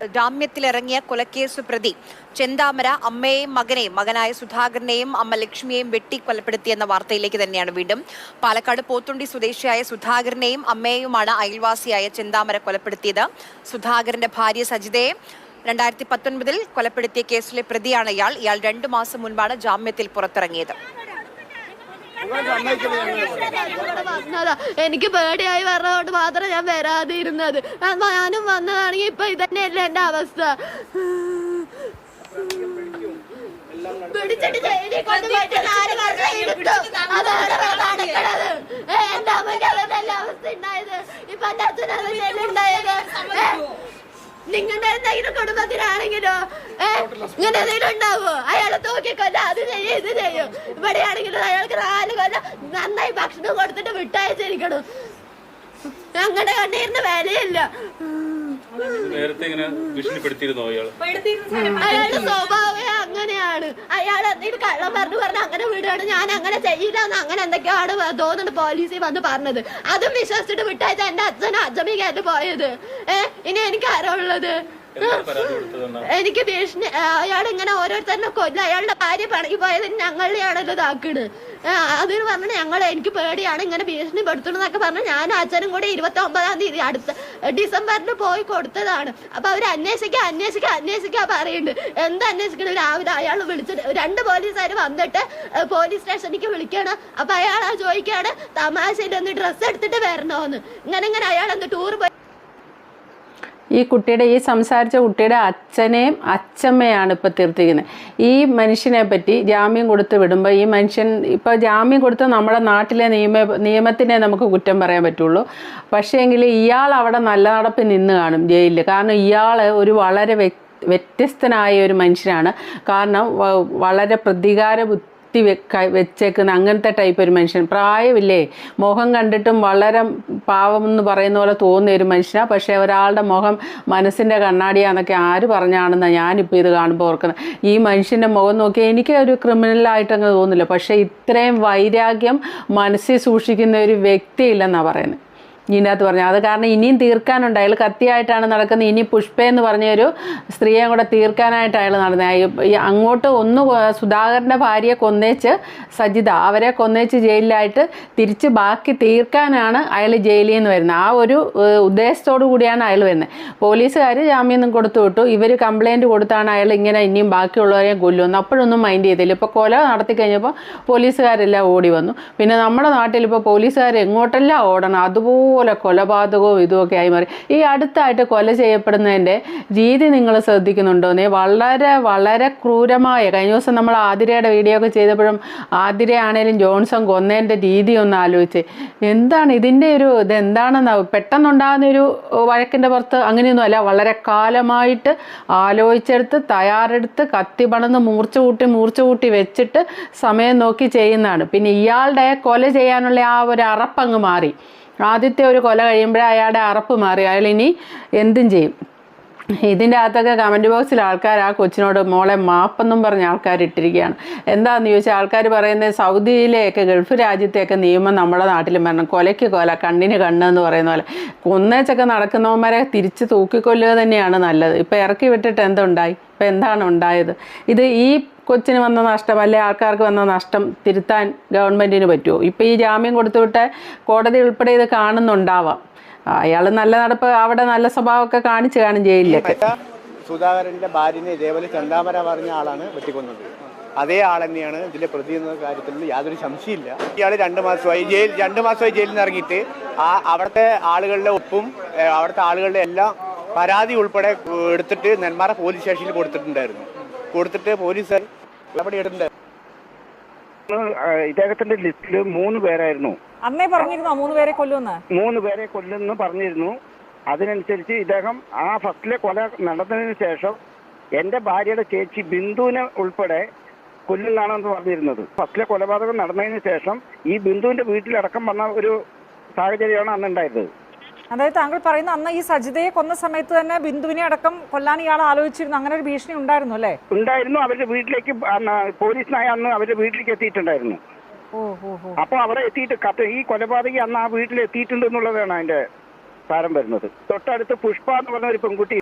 ജാമ്യത്തിലിറങ്ങിയ കൊലക്കേസ് പ്രതി ചെന്താമര അമ്മയെയും മകനെയും മകനായ സുധാകരനെയും അമ്മ ലക്ഷ്മിയെയും വെട്ടി കൊലപ്പെടുത്തിയെന്ന വാർത്തയിലേക്ക് തന്നെയാണ് വീണ്ടും. പാലക്കാട് പോത്തുണ്ടി സ്വദേശിയായ സുധാകരനെയും അമ്മയെയുമാണ് അയൽവാസിയായ ചെന്താമര കൊലപ്പെടുത്തിയത്. സുധാകരന്റെ ഭാര്യ സജിതയെ രണ്ടായിരത്തി പത്തൊൻപതിൽ കൊലപ്പെടുത്തിയ കേസിലെ പ്രതിയാണ് ഇയാൾ. ഇയാൾ രണ്ടു മാസം മുൻപാണ് ജാമ്യത്തിൽ പുറത്തിറങ്ങിയത്. എനിക്ക് പേടിയായി പറഞ്ഞതുകൊണ്ട് മാത്രം ഞാൻ വരാതിരുന്നത്. ഞാനും വന്നതാണെങ്കിൽ ഇപ്പൊ ഇതന്നെയല്ല എന്റെ അവസ്ഥ. അതാണ് അവസ്ഥ നിങ്ങളുടെ എന്തെങ്കിലും കുടുംബത്തിനാണെങ്കിലോ ഏ ഇങ്ങനെ എന്തെങ്കിലും ഉണ്ടാവോ? അയാളെ തൂക്കിക്കൊല്ല അത് ചെയ്യും ഇത് ചെയ്യും. ഇവിടെയാണെങ്കിലും അയാൾക്ക് നാല് കൊല്ലം നന്നായി ഭക്ഷണം കൊടുത്തിട്ട് വിട്ടയച്ചിരിക്കണം. ഞങ്ങളുടെ കണ്ണീരിന് വിലയില്ല. നേരത്തെ ഇങ്ങനെ ഭീഷണിപ്പെടുത്തിയിരുന്നോ അയാൾ അയാളുടെ സ്വഭാവം അങ്ങനെയാണ്. അയാൾ എന്തെങ്കിലും കള്ളം പറഞ്ഞു പറഞ്ഞു അങ്ങനെ വിടുകയാണ്. ഞാൻ അങ്ങനെ ചെയ്യില്ല എന്ന് അങ്ങനെ എന്തൊക്കെയാണ് തോന്നുന്നുണ്ട് പോലീസിൽ വന്ന് പറഞ്ഞത്? അതും വിശ്വസിച്ചിട്ട് വിട്ടയച്ച എന്റെ അച്ഛനും അച്ഛമ്മയ്ക്കായിട്ട് പോയത്. ഏഹ് ഇനി എനിക്ക് ആരോ ഉള്ളത്? എനിക്ക് ഭീഷണി അയാൾ ഇങ്ങനെ ഓരോരുത്തരനെ കൊല്ല. അയാളുടെ ഭാര്യ പണിക്ക് പോയത് ഞങ്ങളുടെയാണല്ലോ ഇതാക്കണ്. അതിന് പറഞ്ഞ ഞങ്ങൾ എനിക്ക് പേടിയാണ് ഇങ്ങനെ ഭീഷണി പെടുത്തണെന്നൊക്കെ പറഞ്ഞ് ഞാൻ അച്ഛനും കൂടി ഇരുപത്തി ഒമ്പതാം തീയതി അടുത്ത ഡിസംബറിൽ പോയി കൊടുത്തതാണ്. അപ്പൊ അവർ അന്വേഷിക്കുക അന്വേഷിക്കുക അന്വേഷിക്കുക പറയുന്നുണ്ട് എന്ത് അന്വേഷിക്കണം? രാവിലെ അയാൾ വിളിച്ചിട്ട് രണ്ട് പോലീസുകാർ വന്നിട്ട് പോലീസ് സ്റ്റേഷനിലേക്ക് വിളിക്കണം. അപ്പൊ അയാൾ ആ ചോദിക്കാണ് തമാശയിൽ ഒന്ന് ഡ്രസ്സ് എടുത്തിട്ട് വരണോന്ന്. ഇങ്ങനെ ഇങ്ങനെ അയാൾ എന്ത് ടൂർ പോയി ഈ കുട്ടിയുടെ ഈ സംസാരിച്ച കുട്ടിയുടെ അച്ഛനെയും അച്ഛമ്മയാണ് ഇപ്പോൾ തീർത്തിരിക്കുന്നത് ഈ മനുഷ്യനെ പറ്റി ജാമ്യം കൊടുത്ത് വിടുമ്പോൾ ഈ മനുഷ്യൻ ഇപ്പോൾ ജാമ്യം കൊടുത്ത് നമ്മുടെ നാട്ടിലെ നിയമ നിയമത്തിനെ നമുക്ക് കുറ്റം പറയാൻ പറ്റുള്ളൂ. പക്ഷേങ്കിൽ ഇയാൾ അവിടെ നല്ല നടപ്പ് നിന്ന് കാണും ജയിലിൽ കാരണം ഇയാൾ ഒരു വളരെ വ്യത്യസ്തനായ ഒരു മനുഷ്യനാണ്. കാരണം വളരെ പ്രതികാര ബുദ്ധി വെക്ക വെച്ചേക്കുന്ന അങ്ങനത്തെ ടൈപ്പ് ഒരു മനുഷ്യൻ. പ്രായമില്ലേ? മുഖം കണ്ടിട്ടും വളരെ പാവം എന്ന് പറയുന്ന പോലെ തോന്നിയ ഒരു മനുഷ്യനാണ് പക്ഷേ ഒരാളുടെ മുഖം മനസ്സിന്റെ കണ്ണാടിയാന്നൊക്കെ ആര് പറഞ്ഞാണെന്നാണ് ഞാനിപ്പോൾ ഇത് കാണുമ്പോൾ ഓർക്കുന്നത്. ഈ മനുഷ്യന്റെ മുഖം നോക്കി എനിക്ക് ഒരു ക്രിമിനലായിട്ടങ്ങ് തോന്നില്ല. പക്ഷേ ഇത്രയും വൈരാഗ്യം മനസ്സിൽ സൂക്ഷിക്കുന്ന ഒരു വ്യക്തിയില്ലെന്നാണ് പറയുന്നത് ഇതിനകത്ത് പറഞ്ഞു. അത് കാരണം ഇനിയും തീർക്കാനുണ്ട്. അയാൾ കത്തിയായിട്ടാണ് നടക്കുന്നത്. ഇനി പുഷ്പ എന്ന് പറഞ്ഞ ഒരു സ്ത്രീയെ കൂടെ തീർക്കാനായിട്ട് അയാൾ നടന്നത്. അങ്ങോട്ട് ഒന്ന് സുധാകരന്റെ ഭാര്യയെ കൊന്നേച്ച് സജിത അവരെ കൊന്നേച്ച് ജയിലിലായിട്ട് തിരിച്ച് ബാക്കി തീർക്കാനാണ് അയാൾ ജയിലിൽ നിന്ന് വരുന്നത്. ആ ഒരു ഉദ്ദേശത്തോടു കൂടിയാണ് അയാൾ വരുന്നത്. പോലീസുകാർ ജാമ്യം കൊടുത്തു വിട്ടു. ഇവർ കംപ്ലൈന്റ് കൊടുത്താണ് അയാൾ ഇങ്ങനെ ഇനിയും ബാക്കിയുള്ളവരെയും കൊല്ലുമെന്ന് അപ്പോഴൊന്നും മൈൻഡ് ചെയ്തില്ല. ഇപ്പോൾ കൊല നടത്തി കഴിഞ്ഞപ്പോൾ പോലീസുകാരെല്ലാം ഓടി വന്നു. പിന്നെ നമ്മുടെ നാട്ടിൽ ഇപ്പോൾ പോലീസുകാർ എങ്ങോട്ടെല്ലാം ഓടണം. അതുപോലെ കൊലപാതകവും ഇതുമൊക്കെ ആയി മാറി. ഈ അടുത്തായിട്ട് കൊല ചെയ്യപ്പെടുന്നതിന്റെ രീതി നിങ്ങൾ ശ്രദ്ധിക്കുന്നുണ്ടോ? നീ വളരെ വളരെ ക്രൂരമായ കഴിഞ്ഞ ദിവസം നമ്മൾ ആതിരയുടെ വീഡിയോ ഒക്കെ ചെയ്തപ്പോഴും ആതിരയാണേലും ജോൺസൺ കൊന്നതിന്റെ രീതി ഒന്ന് ആലോചിച്ച്. എന്താണ് ഇതിന്റെ ഒരു ഇതെന്താണെന്ന് പെട്ടെന്നുണ്ടാകുന്നൊരു വഴക്കിന്റെ പുറത്ത് അങ്ങനെയൊന്നും അല്ല. വളരെ കാലമായിട്ട് ആലോചിച്ചെടുത്ത് തയ്യാറെടുത്ത് കത്തി പണന്ന് മൂർച്ച കൂട്ടി മൂർച്ച കൂട്ടി വെച്ചിട്ട് സമയം നോക്കി ചെയ്യുന്നതാണ്. പിന്നെ ഇയാളുടെ കൊല ചെയ്യാനുള്ള ആ ഒരു അറപ്പങ്ങ് മാറി. ആദ്യത്തെ ഒരു കൊല കഴിയുമ്പോഴേ അയാളുടെ അറപ്പ് മാറി. അയാൾ ഇനി എന്തും ചെയ്യും. ഇതിന്റെ അകത്തൊക്കെ കമന്റ് ബോക്സിൽ ആൾക്കാർ ആ കൊച്ചിനോട് മോളെ മാപ്പെന്നും പറഞ്ഞ് ആൾക്കാർ ഇട്ടിരിക്കുകയാണ്. എന്താണെന്ന് ചോദിച്ചാൽ ആൾക്കാർ പറയുന്നത് സൗദിയിലെയൊക്കെ ഗൾഫ് രാജ്യത്തെയൊക്കെ നിയമം നമ്മുടെ നാട്ടിലും വരണം. കൊലയ്ക്ക് കൊല കണ്ണിന് കണ്ണ് എന്ന് പറയുന്ന പോലെ. കൊന്നേച്ചൊക്കെ നടക്കുന്നവന്മാരെ തിരിച്ച് തൂക്കിക്കൊല്ലുക തന്നെയാണ് നല്ലത്. ഇപ്പോൾ ഇറക്കി വിട്ടിട്ട് എന്തുണ്ടായി? ഇപ്പം എന്താണ് ഉണ്ടായത്? ഇത് ഈ കൊച്ചിന് വന്ന നഷ്ടം അല്ലെ ആൾക്കാർക്ക് വന്ന നഷ്ടം തിരുത്താൻ ഗവൺമെന്റിന് പറ്റുമോ? ഇപ്പോൾ ഈ ജാമ്യം കൊടുത്തുവിട്ട് കോടതി ഉൾപ്പെടെ ഇത് കാണുന്നുണ്ടാവാം. അയാൾ നല്ല നടപ്പ് അവിടെ നല്ല സ്വഭാവമൊക്കെ കാണിച്ചു കാണും ജയിലിലൊക്കെ. സുധാകരന്റെ ഭാര്യനെ ഇതേപോലെ ചന്താമര പറഞ്ഞ ആളാണ് വെട്ടിക്കൊന്നത്. അതേ ആൾ തന്നെയാണ് ഇതിന്റെ പ്രതി എന്ന കാര്യത്തിൽ യാതൊരു സംശയമില്ല ഇയാൾ രണ്ട് മാസമായി ജയിൽ രണ്ട് മാസമായി ജയിലിൽ നിന്ന് ഇറങ്ങിയിട്ട് ആ അവിടുത്തെ ആളുകളുടെ ഒപ്പും അവിടുത്തെ ആളുകളുടെ എല്ലാം പരാതി ഉൾപ്പെടെ എടുത്തിട്ട് നെന്മാറ പോലീസ് സ്റ്റേഷനിൽ കൊടുത്തിട്ടുണ്ടായിരുന്നു. കൊടുത്തിട്ട് പോലീസ് നടപടി ഇദ്ദേഹത്തിന്റെ ലിസ്റ്റിൽ മൂന്ന് പേരായിരുന്നു. അന്നേ പറഞ്ഞിരുന്നു മൂന്ന് പേരെ കൊല്ലുമെന്ന്? മൂന്ന് പേരെ കൊല്ലുമെന്ന് പറഞ്ഞിരുന്നു. അതിനനുസരിച്ച് ഇദ്ദേഹം ആ ഫസ്റ്റിലെ കൊല നടന്നതിന് ശേഷം എന്റെ ഭാര്യയുടെ ചേച്ചി ബിന്ദുവിനെ ഉൾപ്പെടെ കൊല്ലുന്നതാണെന്ന് പറഞ്ഞിരുന്നത്. ഫസ്റ്റിലെ കൊലപാതകം നടന്നതിന് ശേഷം ഈ ബിന്ദുവിന്റെ വീട്ടിലടക്കം വന്ന ഒരു സാഹചര്യമാണ് അന്നുണ്ടായിരുന്നത്. അതായത് താങ്കൾ പറയുന്ന അന്ന് ഈ സജിതയെ കൊന്ന സമയത്ത് തന്നെ ബിന്ദുവിനെ അടക്കം കൊല്ലാൻ ഇയാൾ ആലോചിച്ചിരുന്നു. അങ്ങനെ ഒരു ഭീഷണി ഉണ്ടായിരുന്നു അല്ലേ? ഉണ്ടായിരുന്നു. അവരുടെ വീട്ടിലേക്ക് പോലീസിനായി അന്ന് അവരുടെ വീട്ടിലേക്ക് എത്തിയിട്ടുണ്ടായിരുന്നു. അപ്പൊ അവിടെ എത്തിയിട്ട് കത്ത് ഈ കൊലപാതകി അന്ന് ആ വീട്ടിൽ എത്തിയിട്ടുണ്ട് എന്നുള്ളതാണ് അതിന്റെ സാരം വരുന്നത്. തൊട്ടടുത്ത് പുഷ്പ എന്ന് പറഞ്ഞ ഒരു പെൺകുട്ടി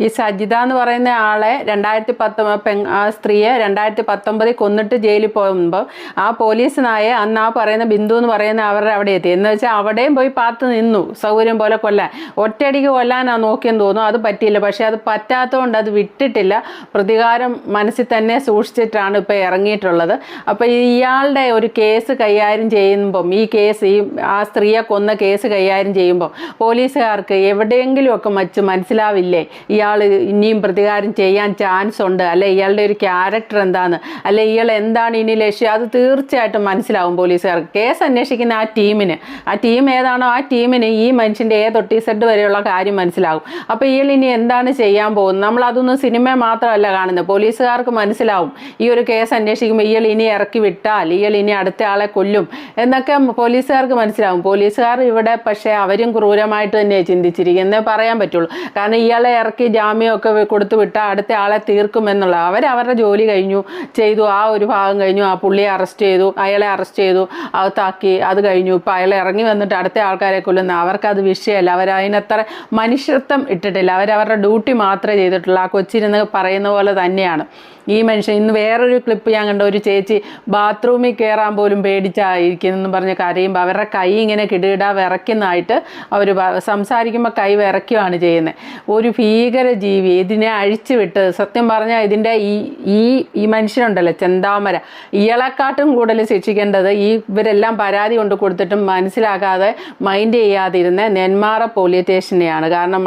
ഈ സജിത എന്ന് പറയുന്ന ആളെ രണ്ടായിരത്തി പത്തൊ പെ ആ സ്ത്രീയെ രണ്ടായിരത്തി പത്തൊമ്പതിൽ കൊന്നിട്ട് ജയിലിൽ പോകുമ്പോൾ ആ പോലീസ് നായെ അന്ന് ആ പറയുന്ന ബിന്ദു എന്ന് പറയുന്ന അവർ അവിടെ എത്തി. എന്ന് വെച്ചാൽ അവിടെയും പോയി പാത്ത് നിന്നു. സൗകര്യം പോലെ കൊല്ലാൻ. ഒറ്റയടിക്ക് കൊല്ലാനാ നോക്കിയെന്ന് തോന്നുന്നു. അത് പറ്റിയില്ല. പക്ഷേ അത് പറ്റാത്തതുകൊണ്ട് അത് വിട്ടിട്ടില്ല. പ്രതികാരം മനസ്സിൽ തന്നെ സൂക്ഷിച്ചിട്ടാണ് ഇപ്പോൾ ഇറങ്ങിയിട്ടുള്ളത്. അപ്പോൾ ഇയാളുടെ ഒരു കേസ് കൈകാര്യം ചെയ്യുമ്പം ഈ കേസ് ഈ ആ സ്ത്രീയെ കൊന്ന കേസ് കൈകാര്യം ചെയ്യുമ്പോൾ പോലീസുകാർക്ക് എവിടെയെങ്കിലുമൊക്കെ മച്ച് മനസ്സിലാവില്ലേ? ഇയാൾ ഇനിയും പ്രതികാരം ചെയ്യാൻ ചാൻസ് ഉണ്ട്. അല്ലെ ഇയാളുടെ ഒരു ക്യാരക്ടർ എന്താണ് അല്ലെ ഇയാൾ എന്താണ് ഇനി ലക്ഷ്യം? അത് തീർച്ചയായിട്ടും മനസ്സിലാവും പോലീസുകാർക്ക്. കേസ് അന്വേഷിക്കുന്ന ആ ടീമിന്. ആ ടീം ഏതാണോ ആ ടീമിന് ഈ മനുഷ്യന്റെ ഏ തൊട്ടി സെഡ് വരെയുള്ള കാര്യം മനസ്സിലാവും. അപ്പോൾ ഇയാൾ ഇനി എന്താണ് ചെയ്യാൻ പോകുന്നത്? നമ്മൾ അതൊന്നും സിനിമ മാത്രമല്ല കാണുന്നത്. പോലീസുകാർക്ക് മനസ്സിലാവും. ഈ ഒരു കേസ് അന്വേഷിക്കുമ്പോൾ ഇയാൾ ഇനി ഇറക്കി വിട്ടാൽ ഇയാൾ ഇനി അടുത്ത ആളെ കൊല്ലും എന്നൊക്കെ പോലീസുകാർക്ക് മനസ്സിലാവും. പോലീസുകാർ ഇവിടെ പക്ഷേ അവരും ക്രൂരമായിട്ട് തന്നെ ചിന്തിച്ചിരിക്കുന്നത്. പറയാൻ പറ്റുള്ളൂ. കാരണം ഇയാളെ ഇറക്കി ജാമ്യമൊക്കെ കൊടുത്തു വിട്ടാൽ അടുത്ത ആളെ തീർക്കുമെന്നുള്ള അവർ അവരുടെ ജോലി കഴിഞ്ഞു. ചെയ്തു. ആ ഒരു ഭാഗം കഴിഞ്ഞു. ആ പുള്ളിയെ അറസ്റ്റ് ചെയ്തു. അയാളെ അറസ്റ്റ് ചെയ്തു. അകത്താക്കി. അത് കഴിഞ്ഞു. ഇപ്പം അയാളെ ഇറങ്ങി വന്നിട്ട് അടുത്ത ആൾക്കാരെ കൊല്ലുന്ന അവർക്കത് വിഷയമല്ല. അവർ അതിനത്ര മനുഷ്യത്വം ഇട്ടിട്ടില്ല. അവരവരുടെ ഡ്യൂട്ടി മാത്രമേ ചെയ്തിട്ടുള്ളൂ. ആ കൊച്ചിരുന്ന് പറയുന്ന പോലെ തന്നെയാണ്. ഈ മനുഷ്യൻ ഇന്ന് വേറൊരു ക്ലിപ്പ് ഞാൻ കണ്ട. ഒരു ചേച്ചി ബാത്റൂമിൽ കയറാൻ പോലും പേടിച്ചായിരിക്കുന്നെന്ന് പറഞ്ഞ് കരയുമ്പോൾ അവരുടെ കൈ ഇങ്ങനെ കിടുകിട വിറയ്ക്കുന്നതായിട്ട് അവർ സംസാരിക്കുമ്പോൾ കൈ വിറയ്ക്കുകയാണ് ചെയ്യുന്നത് ഒരു ഭീകര ജീവി ഇതിനെ അഴിച്ചു വിട്ട് സത്യം പറഞ്ഞാൽ ഇതിന്റെ ഈ ഈ ഈ മനുഷ്യനുണ്ടല്ലോ ചെന്താമര. ഇയാളെക്കാട്ടും കൂടുതൽ ശിക്ഷിക്കേണ്ടത് ഈ ഇവരെല്ലാം പരാതി കൊണ്ട് കൊടുത്തിട്ടും മനസ്സിലാക്കാതെ മൈൻഡ് ചെയ്യാതിരുന്ന നെന്മാറ പോലീസ് സ്റ്റേഷനെയാണ് കാരണം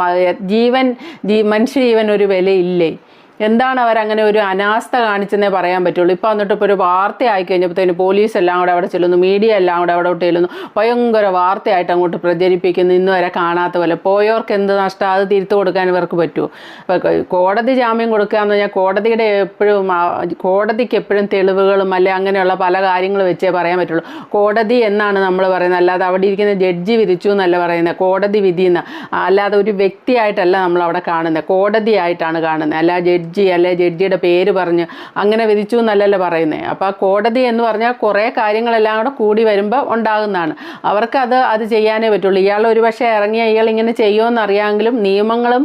ജീവൻ ജീ മനുഷ്യജീവൻ ഒരു വിലയില്ലേ? എന്താണ് അവരങ്ങനെ ഒരു അനാസ്ഥ കാണിച്ചെന്നേ പറയാൻ പറ്റുള്ളൂ? ഇപ്പോൾ വന്നിട്ട് ഇപ്പോൾ ഒരു വാർത്തയായി കഴിഞ്ഞപ്പോഴത്തേന് പോലീസ് എല്ലാം കൂടെ അവിടെ ചെല്ലുന്നു മീഡിയ എല്ലാം കൂടെ അവിടെ ചെല്ലുന്നു ഭയങ്കര വാർത്തയായിട്ട് അങ്ങോട്ട് പ്രചരിപ്പിക്കുന്നു ഇന്ന് വരെ കാണാത്ത പോലെ. പോയവർക്ക് എന്ത് നഷ്ടം? അത് തിരുത്തു കൊടുക്കാൻ ഇവർക്ക് പറ്റുമോ? കോടതി ജാമ്യം കൊടുക്കുക എന്ന് പറഞ്ഞാൽ കോടതിയുടെ എപ്പോഴും കോടതിക്ക് എപ്പോഴും തെളിവുകളും അല്ലെ അങ്ങനെയുള്ള പല കാര്യങ്ങൾ വെച്ചേ പറയാൻ പറ്റുള്ളൂ. കോടതി എന്നാണ് നമ്മൾ പറയുന്നത്. അല്ലാതെ അവിടെ ഇരിക്കുന്ന ജഡ്ജി വിധിച്ചു എന്നല്ല പറയുന്നത്. കോടതി വിധി എന്ന്. അല്ലാതെ ഒരു വ്യക്തിയായിട്ടല്ല നമ്മൾ അവിടെ കാണുന്നത്. കോടതിയായിട്ടാണ് കാണുന്നത്. അല്ല ജഡ്ജി അല്ലെ ജഡ്ജിയുടെ പേര് പറഞ്ഞ് അങ്ങനെ വിധിച്ചു എന്നല്ലല്ലോ പറയുന്നത് അപ്പോൾ ആ കോടതി എന്ന് പറഞ്ഞാൽ കുറേ കാര്യങ്ങളെല്ലാം കൂടെ കൂടി വരുമ്പോൾ ഉണ്ടാകുന്നതാണ്. അവർക്ക് അത് ചെയ്യാനേ പറ്റുള്ളൂ. ഇയാൾ ഒരു പക്ഷേ ഇറങ്ങിയ ഇയാൾ ഇങ്ങനെ ചെയ്യുമെന്ന് അറിയാമെങ്കിലും നിയമങ്ങളും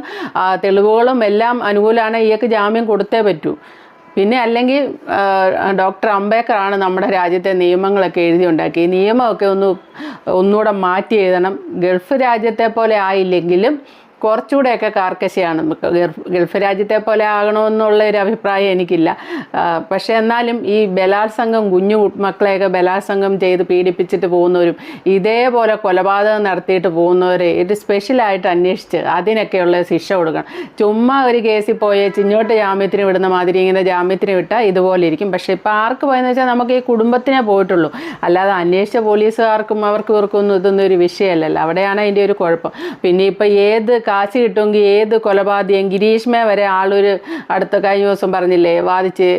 തെളിവുകളും എല്ലാം അനുകൂലമാണ് ഇയാൾക്ക് ജാമ്യം കൊടുത്തേ പറ്റൂ. പിന്നെ അല്ലെങ്കിൽ ഡോക്ടർ അംബേദ്കറാണ് നമ്മുടെ രാജ്യത്തെ നിയമങ്ങളൊക്കെ എഴുതി ഉണ്ടാക്കി നിയമമൊക്കെ ഒന്ന് ഒന്നുകൂടെ മാറ്റി എഴുതണം. ഗൾഫ് രാജ്യത്തെ പോലെ ആയില്ലെങ്കിലും കുറച്ചുകൂടെയൊക്കെ കാർക്കശയാണ്. നമുക്ക് ഗൾഫ് രാജ്യത്തെ പോലെ ആകണമെന്നുള്ള ഒരു അഭിപ്രായം എനിക്കില്ല. പക്ഷേ എന്നാലും ഈ ബലാത്സംഗം കുഞ്ഞു മക്കളെയൊക്കെ ബലാത്സംഗം ചെയ്ത് പീഡിപ്പിച്ചിട്ട് പോകുന്നവരും ഇതേപോലെ കൊലപാതകം നടത്തിയിട്ട് പോകുന്നവരെ ഇത് സ്പെഷ്യലായിട്ട് അന്വേഷിച്ച് അതിനൊക്കെയുള്ള ശിക്ഷ കൊടുക്കണം. ചുമ്മാ ഒരു കേസിൽ പോയി ചിഞ്ഞോട്ട് ജാമ്യത്തിന് വിടുന്ന മാതിരി ഇങ്ങനെ ജാമ്യത്തിന് വിട്ടാൽ ഇതുപോലെ ഇരിക്കും. പക്ഷേ ഇപ്പോൾ ആർക്ക് പോയെന്ന് വെച്ചാൽ നമുക്ക് ഈ കുടുംബത്തിനെ പോയിട്ടുള്ളൂ. അല്ലാതെ അന്വേഷിച്ച പോലീസുകാർക്കും അവർക്കും ഇവർക്കൊന്നും ഇതൊന്നും ഒരു വിഷയമല്ലല്ലോ. അവിടെയാണ് അതിന്റെ ഒരു കുഴപ്പം. പിന്നെ ഇപ്പോൾ ഏത് കാശ് കിട്ടുമെങ്കിൽ ഏത് കൊലപാതകം ഗിരീഷ്മ വരെ ആളൊരു അടുത്ത കഴിഞ്ഞ ദിവസം പറഞ്ഞില്ലേ വാദിച്ച്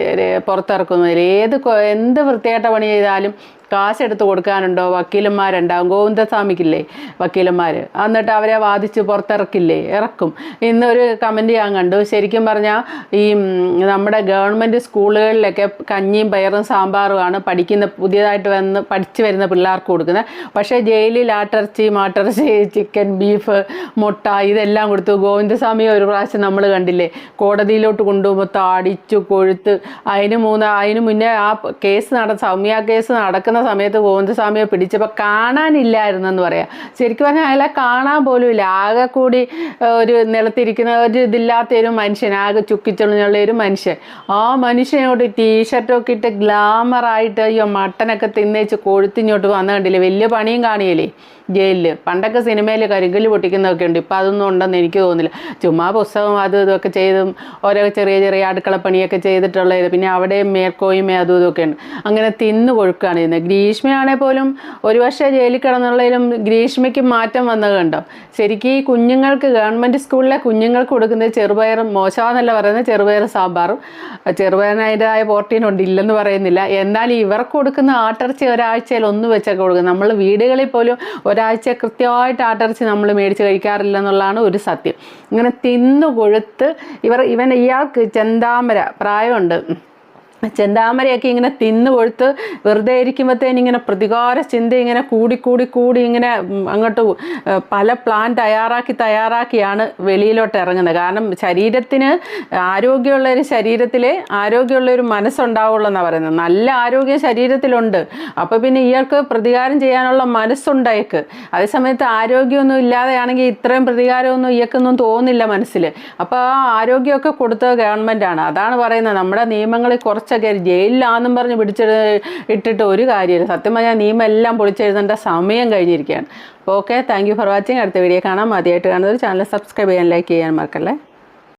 പുറത്തിറക്കുന്നതിൽ ഏത് എന്ത് വൃത്തികെട്ട പണി ചെയ്താലും കാശെടുത്ത് കൊടുക്കാനുണ്ടോ? വക്കീലന്മാരുണ്ടാവും ഗോവിന്ദസ്വാമിക്കില്ലേ വക്കീലന്മാർ എന്നിട്ട് അവരെ വാദിച്ച് പുറത്തിറക്കില്ലേ? ഇറക്കും. ഇന്നൊരു കമന്റ് ഞാൻ കണ്ടു. ശരിക്കും പറഞ്ഞാൽ ഈ നമ്മുടെ ഗവൺമെന്റ് സ്കൂളുകളിലൊക്കെ കഞ്ഞിയും പയറും സാമ്പാറുമാണ് പഠിക്കുന്ന പുതിയതായിട്ട് വന്ന് പഠിച്ചു വരുന്ന പിള്ളേർക്ക് കൊടുക്കുന്നത്. പക്ഷേ ജയിലിൽ ആട്ടിറച്ചി മാട്ടിറച്ചി ചിക്കൻ ബീഫ് മുട്ട ഇതെല്ലാം കൊടുത്തു. ഗോവിന്ദസ്വാമി ഒരു പ്രാവശ്യം നമ്മൾ കണ്ടില്ലേ? കോടതിയിലോട്ട് കൊണ്ടുപോകുമ്പോൾ താടിച്ചു കൊഴുത്ത്. അതിന് മൂന്ന് അതിന് മുന്നേ ആ കേസ് നട സൗമ്യ കേസ് നടക്കുന്ന സമയത്ത് ഗോവിന്ദസ്വാമിയെ പിടിച്ചപ്പോൾ കാണാനില്ലായിരുന്നെന്ന് പറയാം. ശരിക്കും പറഞ്ഞാൽ അയാളെ കാണാൻ പോലും ഇല്ല ആകെ കൂടി ഒരു നിലത്തിരിക്കുന്ന ഒരു ഇതില്ലാത്ത ഒരു മനുഷ്യൻ ആകെ ചുക്കിച്ചൊളിഞ്ഞുള്ള ഒരു മനുഷ്യൻ. ആ മനുഷ്യനോട് ടീഷർട്ടൊക്കെ ഇട്ട് ഗ്ലാമറായിട്ട് അയ്യോ മട്ടനൊക്കെ തിന്നേച്ച് കൊഴുത്തിഞ്ഞോട്ട് വന്ന കണ്ടില്ലേ? വലിയ പണിയും കാണിയല്ലേ? ജയിലിൽ പണ്ടൊക്കെ സിനിമയിൽ കരിങ്കൽ പൊട്ടിക്കുന്നതൊക്കെ ഉണ്ട്. ഇപ്പം അതൊന്നും ഉണ്ടെന്ന് എനിക്ക് തോന്നുന്നില്ല. ചുമ്മാ പുസ്തകം അതും ഇതൊക്കെ ചെയ്തും ഓരോ ചെറിയ ചെറിയ അടുക്കളപ്പണിയൊക്കെ ചെയ്തിട്ടുള്ളത് പിന്നെ അവിടെയും മേൽക്കോയ്മ അതും ഇതൊക്കെ ഉണ്ട്. അങ്ങനെ തിന്നു കൊഴുക്കുകയാണ് ചെയ്യുന്നത്. ഗ്രീഷ്മയാണെങ്കിൽ പോലും ഒരു വർഷം ജയിലിൽ കിടന്നുള്ളതിലും ഗ്രീഷ്മയ്ക്ക് മാറ്റം വന്നത് കണ്ടോ? ശരിക്കും ഈ കുഞ്ഞുങ്ങൾക്ക് ഗവൺമെന്റ് സ്കൂളിലെ കുഞ്ഞുങ്ങൾക്ക് കൊടുക്കുന്ന ചെറുപയറും മോശമാണെന്നല്ല പറയുന്നത് ചെറുപയർ സാമ്പാറും ചെറുപയറിനായതായ പ്രോട്ടീൻ ഉണ്ട് ഇല്ലെന്ന് പറയുന്നില്ല. എന്നാൽ ഇവർക്ക് കൊടുക്കുന്ന ആട്ടിറച്ചി ഒരാഴ്ചയിൽ ഒന്ന് വെച്ചൊക്കെ കൊടുക്കും നമ്മൾ വീടുകളിൽ പോലും ഒരാഴ്ച കൃത്യമായിട്ട് ആട്ടിറച്ചി നമ്മൾ മേടിച്ച് കഴിക്കാറില്ല എന്നുള്ളതാണ് ഒരു സത്യം. ഇങ്ങനെ തിന്നു കൊഴുത്ത് ഇവർ ഇവൻ ഇയാൾക്ക് ചെന്താമര പ്രായമുണ്ട്. ചെന്താമരയൊക്കെ ഇങ്ങനെ തിന്നു കൊഴുത്ത് വെറുതെ ഇരിക്കുമ്പോഴത്തേന് ഇങ്ങനെ പ്രതികാര ചിന്ത ഇങ്ങനെ കൂടി കൂടി കൂടി ഇങ്ങനെ അങ്ങോട്ട് പല പ്ലാൻ തയ്യാറാക്കി തയ്യാറാക്കിയാണ് വെളിയിലോട്ട് ഇറങ്ങുന്നത്. കാരണം ശരീരത്തിന് ആരോഗ്യമുള്ള ഒരു ശരീരത്തിൽ ആരോഗ്യമുള്ള ഒരു മനസ്സുണ്ടാവുള്ളൂ എന്നാണ് പറയുന്നത്. നല്ല ആരോഗ്യം ശരീരത്തിലുണ്ട്. അപ്പോൾ പിന്നെ ഇയാൾക്ക് പ്രതികാരം ചെയ്യാനുള്ള മനസ്സുണ്ടയക്ക് അതേസമയത്ത് ആരോഗ്യമൊന്നും ഇല്ലാതെയാണെങ്കിൽ ഇത്രയും പ്രതികാരമൊന്നും ഇയാൾക്കൊന്നും തോന്നില്ല മനസ്സിൽ അപ്പോൾ ആ ആരോഗ്യമൊക്കെ കൊടുത്തത് ഗവൺമെന്റാണ് അതാണ് പറയുന്നത്. നമ്മുടെ നിയമങ്ങളിൽ കുറച്ചൊക്കെ ജയിലിലാണെന്നും പറഞ്ഞ് പിടിച്ചിട്ട് ഇട്ടിട്ട് ഒരു കാര്യമില്ല. സത്യം പറഞ്ഞാൽ നിയമം എല്ലാം പൊളിച്ചെഴുതേണ്ട സമയം കഴിഞ്ഞിരിക്കുകയാണ്. അപ്പോൾ okay thank you for watching അടുത്ത വീഡിയോ കാണാം. ആദ്യമായിട്ട് കാണുന്നത് ചാനൽ സബ്സ്ക്രൈബ് ചെയ്യാൻ ലൈക്ക് ചെയ്യാൻ മറക്കല്ലേ?